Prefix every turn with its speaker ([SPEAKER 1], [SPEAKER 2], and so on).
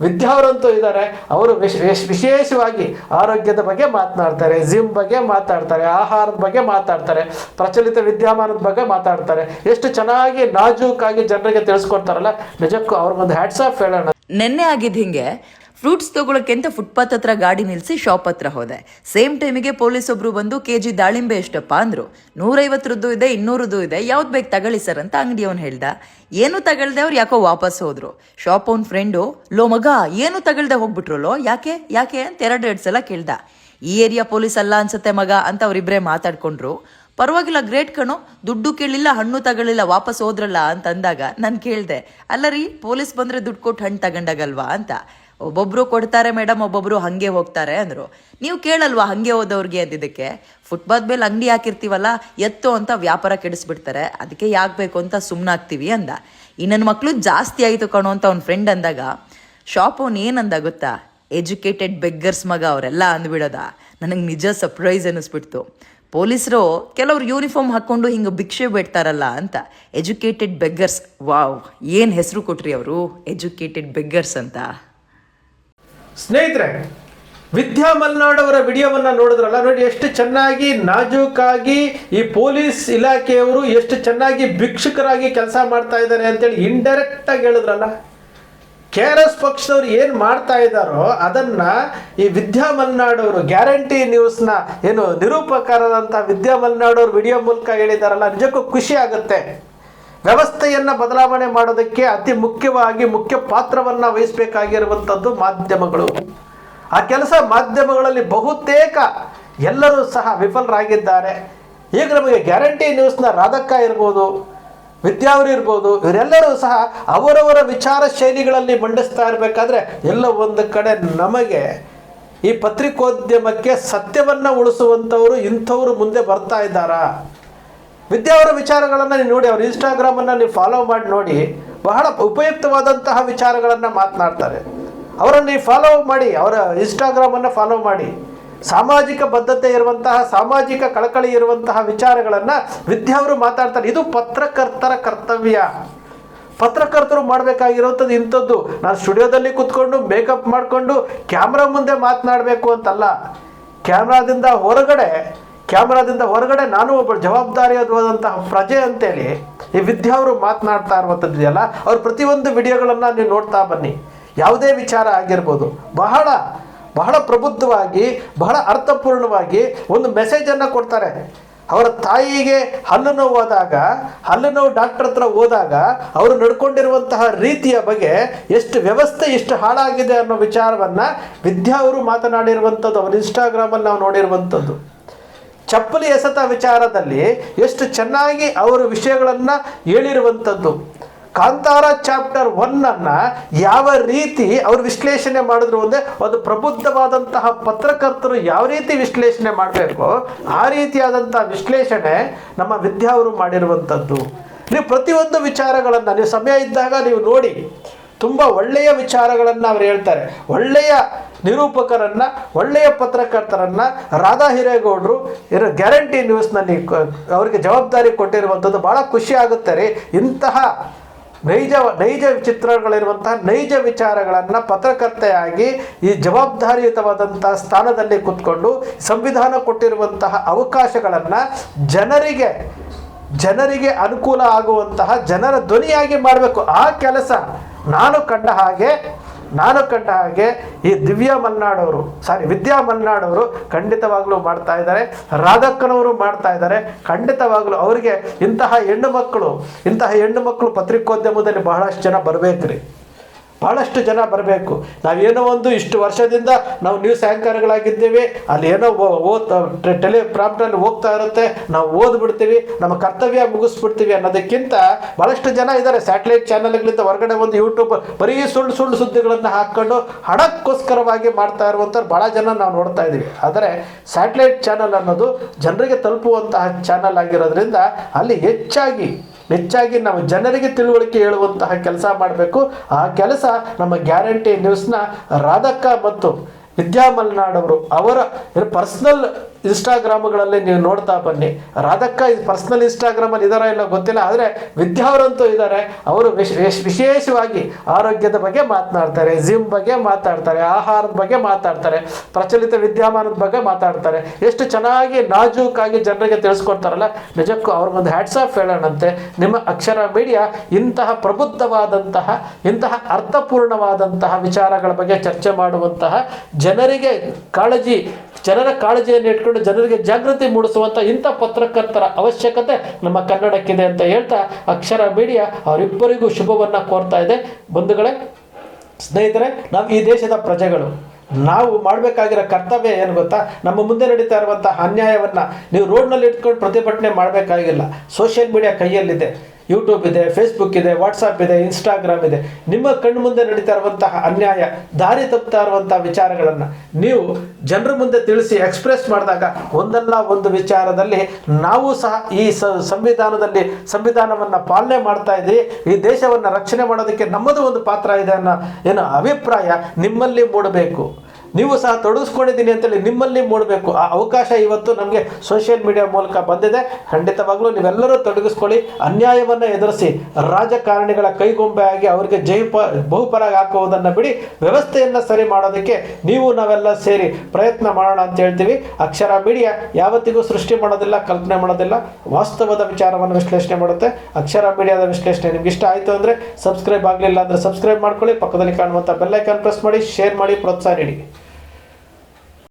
[SPEAKER 1] ವಿದ್ಯಾವರಂತೂ ಇದ್ದಾರೆ, ಅವರು wish- wish- ವಿಶೇಷವಾಗಿ ಆರೋಗ್ಯದ ಬಗ್ಗೆ ಮಾತನಾಡ್ತಾರೆ, ಜಿಮ್ ಬಗ್ಗೆ ಮಾತಾಡ್ತಾರೆ ಆಹಾರದ ಬಗ್ಗೆ ಮಾತಾಡ್ತಾರೆ ಪ್ರಚಲಿತ ವಿದ್ಯಮಾನದ ಬಗ್ಗೆ ಮಾತಾಡ್ತಾರೆ ಎಷ್ಟು ಚೆನ್ನಾಗಿ ನಾಜೂಕಾಗಿ ಜನರಿಗೆ ತಿಳಿಸ್ಕೊಡ್ತಾರಲ್ಲ, ನಿಜಕ್ಕೂ ಅವ್ರಿಗೊಂದು ಹ್ಯಾಟ್ಸ್ ಆಫ್ ಹೇಳೋಣ.
[SPEAKER 2] ನೆನ್ನೆ ಆಗಿದ್ದು ಹಿಂಗೆ ಫ್ರೂಟ್ಸ್ ತಗೊಳಕ್ಕೆ ಅಂತ ಫುಟ್ಪಾತ್ ಹತ್ರ ಗಾಡಿ ನಿಲ್ಸಿ ಶಾಪ್ ಹತ್ರ ಹೋದೆ. ಸೇಮ್ ಟೈಮಿಗೆ ಪೊಲೀಸ್ ಒಬ್ರು ಬಂದು ಕೆ ಜಿ ದಾಳಿಂಬೆ ಎಷ್ಟಪ್ಪ ಅಂದ್ರು. ನೂರೈವತ್ತರದ್ದು ಇದೆ, ಇನ್ನೂರದ್ದು ಇದೆ, ಯಾವ್ದು ಬೇಕು ತಗೊಳ್ಳಿ ಸರ್ ಅಂತ ಅಂಗಡಿಯವನು ಹೇಳ್ದ. ಏನು ತಗೊಳ್ದೆ ಅವ್ರು ಯಾಕೋ ವಾಪಸ್ ಹೋದ್ರು. ಶಾಪ್ ಅವ್ನ ಫ್ರೆಂಡು ಲೋ ಮಗ, ಏನು ತಗೊಳ್ದೆ ಹೋಗ್ಬಿಟ್ರಲ್ಲೋ ಯಾಕೆ ಯಾಕೆ ಅಂತ ಎರಡು ಎರಡು ಸಲ ಕೇಳ್ದ. ಈ ಏರಿಯಾ ಪೊಲೀಸ್ ಅಲ್ಲ ಅನ್ಸುತ್ತೆ ಮಗ ಅಂತ ಅವರಿಬ್ಬರೇ ಮಾತಾಡ್ಕೊಂಡ್ರು. ಪರವಾಗಿಲ್ಲ, ಗ್ರೇಟ್ ಕಣೋ, ದುಡ್ಡು ಕೇಳಿಲ್ಲ, ಹಣ್ಣು ತಗೊಳ್ಳಿಲ್ಲ, ವಾಪಸ್ ಹೋದ್ರಲ್ಲ ಅಂತ ಅಂದಾಗ ನಾನು ಕೇಳಿದೆ. ಅಲ್ಲ ರೀ, ಪೊಲೀಸ್ ಬಂದರೆ ದುಡ್ಡು ಕೊಟ್ಟು ಹಣ್ಣು ತಗೊಂಡಾಗಲ್ವಾ? ಅಂತ. ಒಬ್ಬೊಬ್ರು ಕೊಡ್ತಾರೆ ಮೇಡಮ್, ಒಬ್ಬೊಬ್ರು ಹಂಗೆ ಹೋಗ್ತಾರೆ ಅಂದ್ರು. ನೀವು ಕೇಳಲ್ವಾ ಹಂಗೆ ಹೋದವ್ರಿಗೆ ಅಂದಿದ್ದಕ್ಕೆ ಫುಟ್ಪಾತ್ ಮೇಲೆ ಅಂಗಡಿ ಹಾಕಿರ್ತೀವಲ್ಲ, ಎತ್ತು ಅಂತ ವ್ಯಾಪಾರ ಕೆಡಿಸ್ಬಿಡ್ತಾರೆ. ಅದಕ್ಕೆ ಯಾಕೆ ಬೇಕು ಅಂತ ಸುಮ್ಮನಾಗ್ತೀವಿ ಅಂದ. ಈ ನನ್ನ ಮಕ್ಕಳು ಜಾಸ್ತಿ ಆಯಿತು ಕಣೋ ಅಂತ ಅವ್ನ ಫ್ರೆಂಡ್ ಅಂದಾಗ ಶಾಪ್ ಅವ್ನು ಏನಂದ ಗೊತ್ತಾ? ಎಜುಕೇಟೆಡ್ ಬೆಗ್ಗರ್ಸ್ ಮಗ ಅವರೆಲ್ಲ ಅಂದ್ಬಿಡೋದ. ನನಗೆ ನಿಜ ಸರ್ಪ್ರೈಸ್ ಅನ್ನಿಸ್ಬಿಡ್ತು ಪೊಲೀಸರು ಕೆಲವರು ಯೂನಿಫಾರ್ಮ್ ಹಾಕ್ಕೊಂಡು ಹಿಂಗೆ ಭಿಕ್ಷೆ ಬಿಡ್ತಾರಲ್ಲ ಅಂತ. ಎಜುಕೇಟೆಡ್ ಬೆಗ್ಗರ್ಸ್ ವಾವ್, ಏನು ಹೆಸರು ಕೊಟ್ರಿ ಅವರು? ಎಜುಕೇಟೆಡ್ ಬೆಗ್ಗರ್ಸ್ ಅಂತ.
[SPEAKER 1] ಸ್ನೇಹಿತರೆ, ವಿದ್ಯಾ ಮಲ್ನಾಡ್ ಅವರ ವಿಡಿಯೋವನ್ನ ನೋಡಿದ್ರಲ್ಲ, ನೋಡಿ ಎಷ್ಟು ಚೆನ್ನಾಗಿ ನಾಜೂಕಾಗಿ ಈ ಪೊಲೀಸ್ ಇಲಾಖೆಯವರು ಎಷ್ಟು ಚೆನ್ನಾಗಿ ಭಿಕ್ಷುಕರಾಗಿ ಕೆಲಸ ಮಾಡ್ತಾ ಇದ್ದಾರೆ ಅಂತೇಳಿ ಇಂಡೈರೆಕ್ಟ್ ಆಗಿ ಹೇಳಿದ್ರಲ್ಲ. ಕೆ ಆರ್ ಎಸ್ ಪಕ್ಷದವ್ರು ಏನು ಮಾಡ್ತಾ ಇದ್ದಾರೋ ಅದನ್ನ ಈ ವಿದ್ಯಾ ಮಲ್ನಾಡವರು ಗ್ಯಾರಂಟಿ ನ್ಯೂಸ್ನ ಏನು ನಿರೂಪಕರಾದಂಥ ವಿದ್ಯಾ ಮಲ್ನಾಡ್ ಅವರು ವಿಡಿಯೋ ಮೂಲಕ ಹೇಳಿದಾರಲ್ಲ ನಿಜಕ್ಕೂ ಖುಷಿ ಆಗುತ್ತೆ. ವ್ಯವಸ್ಥೆಯನ್ನ ಬದಲಾವಣೆ ಮಾಡೋದಕ್ಕೆ ಅತಿ ಮುಖ್ಯವಾಗಿ ಮುಖ್ಯ ಪಾತ್ರವನ್ನು ವಹಿಸಬೇಕಾಗಿರುವಂಥದ್ದು ಮಾಧ್ಯಮಗಳು. ಆ ಕೆಲಸ ಮಾಧ್ಯಮಗಳಲ್ಲಿ ಬಹುತೇಕ ಎಲ್ಲರೂ ಸಹ ವಿಫಲರಾಗಿದ್ದಾರೆ. ಈಗ ನಮಗೆ ಗ್ಯಾರಂಟಿ ನ್ಯೂಸ್ನ ರಾಧಕ್ಕ ಇರ್ಬೋದು, ವಿದ್ಯಾವರಿ ಇರ್ಬೋದು, ಇವರೆಲ್ಲರೂ ಸಹ ಅವರವರ ವಿಚಾರ ಶೈಲಿಗಳಲ್ಲಿ ಮಂಡಿಸ್ತಾ ಇರಬೇಕಾದ್ರೆ ಎಲ್ಲ ಒಂದು ಕಡೆ ನಮಗೆ ಈ ಪತ್ರಿಕೋದ್ಯಮಕ್ಕೆ ಸತ್ಯವನ್ನು ಉಳಿಸುವಂಥವರು ಇಂಥವರು ಮುಂದೆ ಬರ್ತಾ ಇದ್ದಾರಾ? ವಿದ್ಯಾವರ ವಿಚಾರಗಳನ್ನು ನೀವು ನೋಡಿ, ಅವ್ರ ಇನ್ಸ್ಟಾಗ್ರಾಮನ್ನು ನೀವು ಫಾಲೋ ಮಾಡಿ ನೋಡಿ, ಬಹಳ ಉಪಯುಕ್ತವಾದಂತಹ ವಿಚಾರಗಳನ್ನು ಮಾತನಾಡ್ತಾರೆ. ಅವರನ್ನು ನೀವು ಫಾಲೋ ಮಾಡಿ, ಅವರ ಇನ್ಸ್ಟಾಗ್ರಾಮನ್ನು ಫಾಲೋ ಮಾಡಿ. ಸಾಮಾಜಿಕ ಬದ್ಧತೆ ಇರುವಂತಹ, ಸಾಮಾಜಿಕ ಕಳಕಳಿ ಇರುವಂತಹ ವಿಚಾರಗಳನ್ನು ವಿದ್ಯಾವರು ಮಾತಾಡ್ತಾರೆ. ಇದು ಪತ್ರಕರ್ತರ ಕರ್ತವ್ಯ. ಪತ್ರಕರ್ತರು ಮಾಡಬೇಕಾಗಿರುವಂಥದ್ದು ಇಂಥದ್ದು. ನಾನು ಸ್ಟುಡಿಯೋದಲ್ಲಿ ಕೂತ್ಕೊಂಡು ಮೇಕಪ್ ಮಾಡಿಕೊಂಡು, ಕ್ಯಾಮ್ರಾ ಮುಂದೆ ಮಾತನಾಡಬೇಕು ಅಂತಲ್ಲ. ಕ್ಯಾಮ್ರಾದಿಂದ ಹೊರಗಡೆ ಕ್ಯಾಮ್ರಾದಿಂದ ಹೊರಗಡೆ ನಾನು ಒಬ್ಬ ಜವಾಬ್ದಾರಿಯಾದಂತಹ ಪ್ರಜೆ ಅಂತೇಳಿ ಈ ವಿದ್ಯಾವರು ಮಾತನಾಡ್ತಾ ಇರುವಂಥದ್ದು ಇದೆಯಲ್ಲ, ಅವ್ರ ಪ್ರತಿಯೊಂದು ವಿಡಿಯೋಗಳನ್ನು ನೀವು ನೋಡ್ತಾ ಬನ್ನಿ. ಯಾವುದೇ ವಿಚಾರ ಆಗಿರ್ಬೋದು. ಬಹಳ ಬಹಳ ಪ್ರಬುದ್ಧವಾಗಿ, ಬಹಳ ಅರ್ಥಪೂರ್ಣವಾಗಿ ಒಂದು ಮೆಸೇಜನ್ನು ಕೊಡ್ತಾರೆ. ಅವರ ತಾಯಿಗೆ ಹಲ್ಲು ನೋವು ಹೋದಾಗ ಹಲ್ಲು ನೋವು ಡಾಕ್ಟರ್ ಹತ್ರ ಹೋದಾಗ ಅವರು ನಡ್ಕೊಂಡಿರುವಂತಹ ರೀತಿಯ ಬಗ್ಗೆ ಎಷ್ಟು ವ್ಯವಸ್ಥೆ, ಎಷ್ಟು ಹಾಳಾಗಿದೆ ಅನ್ನೋ ವಿಚಾರವನ್ನು ವಿದ್ಯಾ ಅವರು ಮಾತನಾಡಿರುವಂಥದ್ದು, ಅವ್ರ ಇನ್ಸ್ಟಾಗ್ರಾಮಲ್ಲಿ ನಾವು ನೋಡಿರುವಂಥದ್ದು. ಚಪ್ಪಲಿ ಎಸೆತ ವಿಚಾರದಲ್ಲಿ ಎಷ್ಟು ಚೆನ್ನಾಗಿ ಅವರು ವಿಷಯಗಳನ್ನು ಹೇಳಿರುವಂಥದ್ದು. ಕಾಂತಾರ ಚಾಪ್ಟರ್ ಒನ್ನನ್ನು ಯಾವ ರೀತಿ ಅವರು ವಿಶ್ಲೇಷಣೆ ಮಾಡಿದ್ರು ಅಂದರೆ ಒಂದು ಪ್ರಬುದ್ಧವಾದಂತಹ ಪತ್ರಕರ್ತರು ಯಾವ ರೀತಿ ವಿಶ್ಲೇಷಣೆ ಮಾಡಬೇಕು ಆ ರೀತಿಯಾದಂತಹ ವಿಶ್ಲೇಷಣೆ ನಮ್ಮ ವಿದ್ಯಾವರು ಮಾಡಿರುವಂಥದ್ದು. ನೀವು ಪ್ರತಿಯೊಂದು ವಿಚಾರಗಳನ್ನು, ನೀವು ಸಮಯ ಇದ್ದಾಗ ನೀವು ನೋಡಿ. ತುಂಬ ಒಳ್ಳೆಯ ವಿಚಾರಗಳನ್ನು ಅವ್ರು ಹೇಳ್ತಾರೆ. ಒಳ್ಳೆಯ ನಿರೂಪಕರನ್ನ, ಒಳ್ಳೆಯ ಪತ್ರಕರ್ತರನ್ನ ರಾಧಾ ಹಿರೇಗೌಡರು ಇರೋ ಗ್ಯಾರಂಟಿ ನ್ಯೂಸ್ನಲ್ಲಿ ಅವರಿಗೆ ಜವಾಬ್ದಾರಿ ಕೊಟ್ಟಿರುವಂಥದ್ದು ಭಾಳ ಖುಷಿ ಆಗುತ್ತೆ ರೀ. ಇಂತಹ ನೈಜ ನೈಜ ಚಿತ್ರಗಳಿರುವಂತಹ ನೈಜ ವಿಚಾರಗಳನ್ನು ಪತ್ರಕರ್ತೆಯಾಗಿ ಈ ಜವಾಬ್ದಾರಿಯುತವಾದಂತಹ ಸ್ಥಾನದಲ್ಲಿ ಕೂತ್ಕೊಂಡು ಸಂವಿಧಾನ ಕೊಟ್ಟಿರುವಂತಹ ಅವಕಾಶಗಳನ್ನು ಜನರಿಗೆ ಜನರಿಗೆ ಅನುಕೂಲ ಆಗುವಂತಹ ಜನರ ಧ್ವನಿಯಾಗಿ ಮಾಡಬೇಕು. ಆ ಕೆಲಸ ನಾನು ಕಂಡ ಹಾಗೆ, ನಾನು ಕಂಡ ಹಾಗೆ ಈ ದಿವ್ಯ ಮಲ್ನಾಡವರು ಸಾರಿ ವಿದ್ಯಾ ಮಲ್ನಾಡವರು ಖಂಡಿತವಾಗ್ಲೂ ಮಾಡ್ತಾ ಇದ್ದಾರೆ. ರಾಧಕ್ಕನವರು ಮಾಡ್ತಾ ಇದ್ದಾರೆ. ಖಂಡಿತವಾಗ್ಲೂ ಅವರಿಗೆ ಇಂತಹ ಹೆಣ್ಣು ಮಕ್ಕಳು, ಇಂತಹ ಹೆಣ್ಣು ಮಕ್ಕಳು ಪತ್ರಿಕೋದ್ಯಮದಲ್ಲಿ ಬಹಳಷ್ಟು ಜನ ಬರಬೇಕ್ರಿ. ಬಹಳಷ್ಟು ಜನ ಬರಬೇಕು. ನಾವೇನೋ ಒಂದು ಇಷ್ಟು ವರ್ಷದಿಂದ ನಾವು ನ್ಯೂಸ್ ಆ್ಯಂಕರ್ಗಳಾಗಿದ್ದೇವೆ ಅಲ್ಲಿ ಏನೋ ಓದ್ತಾ ಓದ್ ಟೆಲಿ ಪ್ರಾಪ್ಟಲ್ಲಿ ಹೋಗ್ತಾ ಇರುತ್ತೆ. ನಾವು ಓದ್ಬಿಡ್ತೀವಿ. ನಮ್ಮ ಕರ್ತವ್ಯ ಮುಗಿಸ್ಬಿಡ್ತೀವಿ ಅನ್ನೋದಕ್ಕಿಂತ ಭಾಳಷ್ಟು ಜನ ಇದ್ದಾರೆ. ಸ್ಯಾಟಲೈಟ್ ಚಾನಲ್ಗಳಿಂದ ಹೊರಗಡೆ ಒಂದು ಯೂಟ್ಯೂಬ್ ಬರೀ ಸುಳ್ಳು ಸುಳ್ಳು ಸುದ್ದಿಗಳನ್ನು ಹಾಕ್ಕೊಂಡು ಹಣಕ್ಕೋಸ್ಕರವಾಗಿ ಮಾಡ್ತಾ ಇರುವಂಥವ್ರು ಭಾಳ ಜನ ನಾವು ನೋಡ್ತಾ ಇದ್ದೀವಿ. ಆದರೆ ಸ್ಯಾಟಲೈಟ್ ಚಾನಲ್ ಅನ್ನೋದು ಜನರಿಗೆ ತಲುಪುವಂತಹ ಚಾನಲ್ ಆಗಿರೋದ್ರಿಂದ ಅಲ್ಲಿ ಹೆಚ್ಚಾಗಿ ಹೆಚ್ಚಾಗಿ ನಾವು ಜನರಿಗೆ ತಿಳುವಳಿಕೆ ಹೇಳುವಂತಹ ಕೆಲಸ ಮಾಡಬೇಕು. ಆ ಕೆಲಸ ನಮ್ಮ ಗ್ಯಾರಂಟಿ ನ್ಯೂಸ್ನ ರಾಧಕ್ಕ ಮತ್ತು ವಿದ್ಯಾ ಮಲ್ನಾಡ್ ಅವರು ಅವರ ಪರ್ಸನಲ್ ಇನ್ಸ್ಟಾಗ್ರಾಮ್ಗಳಲ್ಲಿ ನೀವು ನೋಡ್ತಾ ಬನ್ನಿ. ರಾಧಕ್ಕ ಇದು ಪರ್ಸ್ನಲ್ ಇನ್ಸ್ಟಾಗ್ರಾಮಲ್ಲಿ ಇದಾರ ಇಲ್ಲ ಗೊತ್ತಿಲ್ಲ, ಆದರೆ ವಿದ್ಯಾವರಂತೂ ಇದ್ದಾರೆ ಅವರು ವಿಶ್- ವಿಶ್- ವಿಶೇಷವಾಗಿ ಆರೋಗ್ಯದ ಬಗ್ಗೆ ಮಾತನಾಡ್ತಾರೆ, ಜಿಮ್ ಬಗ್ಗೆ ಮಾತಾಡ್ತಾರೆ ಆಹಾರದ ಬಗ್ಗೆ ಮಾತಾಡ್ತಾರೆ ಪ್ರಚಲಿತ ವಿದ್ಯಮಾನದ ಬಗ್ಗೆ ಮಾತಾಡ್ತಾರೆ ಎಷ್ಟು ಚೆನ್ನಾಗಿ ನಾಜೂಕಾಗಿ ಜನರಿಗೆ ತಿಳಿಸ್ಕೊಡ್ತಾರಲ್ಲ, ನಿಜಕ್ಕೂ ಅವ್ರಿಗೊಂದು ಹ್ಯಾಟ್ಸ್ ಆಫ್ ಹೇಳೋಣಂತೆ. ನಿಮ್ಮ ಅಕ್ಷರ ಮೀಡಿಯಾ ಇಂತಹ ಪ್ರಬುದ್ಧವಾದಂತಹ, ಇಂತಹ ಅರ್ಥಪೂರ್ಣವಾದಂತಹ ವಿಚಾರಗಳ ಬಗ್ಗೆ ಚರ್ಚೆ ಮಾಡುವಂತಹ ಜನರಿಗೆ ಕಾಳಜಿ ಜನರ ಕಾಳಜಿಯನ್ನು ಇಟ್ಕೊಂಡು ಜನರಿಗೆ ಜಾಗೃತಿ ಮೂಡಿಸುವಂಥ ಇಂಥ ಪತ್ರಕರ್ತರ ಅವಶ್ಯಕತೆ ನಮ್ಮ ಕನ್ನಡಕ್ಕಿದೆ ಅಂತ ಹೇಳ್ತಾ ಅಕ್ಷರ ಮೀಡಿಯಾ ಅವರಿಬ್ಬರಿಗೂ ಶುಭವನ್ನು ಕೋರ್ತಾ ಇದೆ. ಬಂಧುಗಳೇ, ಸ್ನೇಹಿತರೆ, ನಾವು ಈ ದೇಶದ ಪ್ರಜೆಗಳು. ನಾವು ಮಾಡಬೇಕಾಗಿರೋ ಕರ್ತವ್ಯ ಏನು ಗೊತ್ತಾ? ನಮ್ಮ ಮುಂದೆ ನಡೀತಾ ಇರುವಂಥ ಅನ್ಯಾಯವನ್ನು ನೀವು ರೋಡ್ನಲ್ಲಿ ಇಟ್ಕೊಂಡು ಪ್ರತಿಭಟನೆ ಮಾಡಬೇಕಾಗಿಲ್ಲ. ಸೋಷಿಯಲ್ ಮೀಡಿಯಾ ಕೈಯಲ್ಲಿದೆ. ಯೂಟ್ಯೂಬ್ ಇದೆ ಫೇಸ್ಬುಕ್ ಇದೆ ವಾಟ್ಸಪ್ ಇದೆ ಇನ್ಸ್ಟಾಗ್ರಾಮ್ ಇದೆ. ನಿಮ್ಮ ಕಣ್ಣು ಮುಂದೆ ನಡೀತಾ ಇರುವಂತಹ ಅನ್ಯಾಯ, ದಾರಿ ತಪ್ಪುತ್ತಾ ಇರುವಂತಹ ವಿಚಾರಗಳನ್ನು ನೀವು ಜನರ ಮುಂದೆ ತಿಳಿಸಿ ಎಕ್ಸ್ಪ್ರೆಸ್ ಮಾಡಿದಾಗ ಒಂದಲ್ಲ ಒಂದು ವಿಚಾರದಲ್ಲಿ ನಾವು ಸಹ ಈ ಸಂವಿಧಾನದಲ್ಲಿ ಸಂವಿಧಾನವನ್ನು ಪಾಲನೆ ಮಾಡ್ತಾ ಇದ್ದೀವಿ. ಈ ದೇಶವನ್ನು ರಕ್ಷಣೆ ಮಾಡೋದಕ್ಕೆ ನಮ್ಮದು ಒಂದು ಪಾತ್ರ ಇದೆ ಅನ್ನೋ ಏನೋ ಅಭಿಪ್ರಾಯ ನಿಮ್ಮಲ್ಲಿ ಮೂಡಬೇಕು. ನೀವು ಸಹ ತೊಡಗಿಸ್ಕೊಂಡಿದ್ದೀನಿ ಅಂತೇಳಿ ನಿಮ್ಮಲ್ಲಿ ಮೂಡಬೇಕು. ಆ ಅವಕಾಶ ಇವತ್ತು ನಮಗೆ ಸೋಷಿಯಲ್ ಮೀಡಿಯಾ ಮೂಲಕ ಬಂದಿದೆ. ಖಂಡಿತವಾಗ್ಲೂ ನೀವೆಲ್ಲರೂ ತೊಡಗಿಸ್ಕೊಳ್ಳಿ. ಅನ್ಯಾಯವನ್ನು ಎದುರಿಸಿ, ರಾಜಕಾರಣಿಗಳ ಕೈಗೊಂಬೆ ಆಗಿ ಅವರಿಗೆ ಜೈಪ ಬಹುಪರಾಗಿ ಹಾಕುವುದನ್ನು ಬಿಡಿ. ವ್ಯವಸ್ಥೆಯನ್ನು ಸರಿ ಮಾಡೋದಕ್ಕೆ ನೀವು ನಾವೆಲ್ಲ ಸೇರಿ ಪ್ರಯತ್ನ ಮಾಡೋಣ ಅಂತ ಹೇಳ್ತೀವಿ. ಅಕ್ಷರ ಮೀಡಿಯಾ ಯಾವತ್ತಿಗೂ ಸೃಷ್ಟಿ ಮಾಡೋದಿಲ್ಲ, ಕಲ್ಪನೆ ಮಾಡೋದಿಲ್ಲ. ವಾಸ್ತವದ ವಿಚಾರವನ್ನು ವಿಶ್ಲೇಷಣೆ ಮಾಡುತ್ತೆ. ಅಕ್ಷರ ಮೀಡಿಯಾದ ವಿಶ್ಲೇಷಣೆ ನಿಮ್ಗೆ ಇಷ್ಟ ಆಯಿತು ಅಂದರೆ ಸಬ್ಸ್ಕ್ರೈಬ್ ಆಗಲಿಲ್ಲ ಅಂದರೆ ಸಬ್ಸ್ಕ್ರೈಬ್ ಮಾಡ್ಕೊಳ್ಳಿ. ಪಕ್ಕದಲ್ಲಿ ಕಾಣುವಂಥ ಬೆಲ್ಲೈಕಾನ್ ಪ್ರೆಸ್ ಮಾಡಿ ಶೇರ್ ಮಾಡಿ, ಪ್ರೋತ್ಸಾಹ ನೀಡಿ.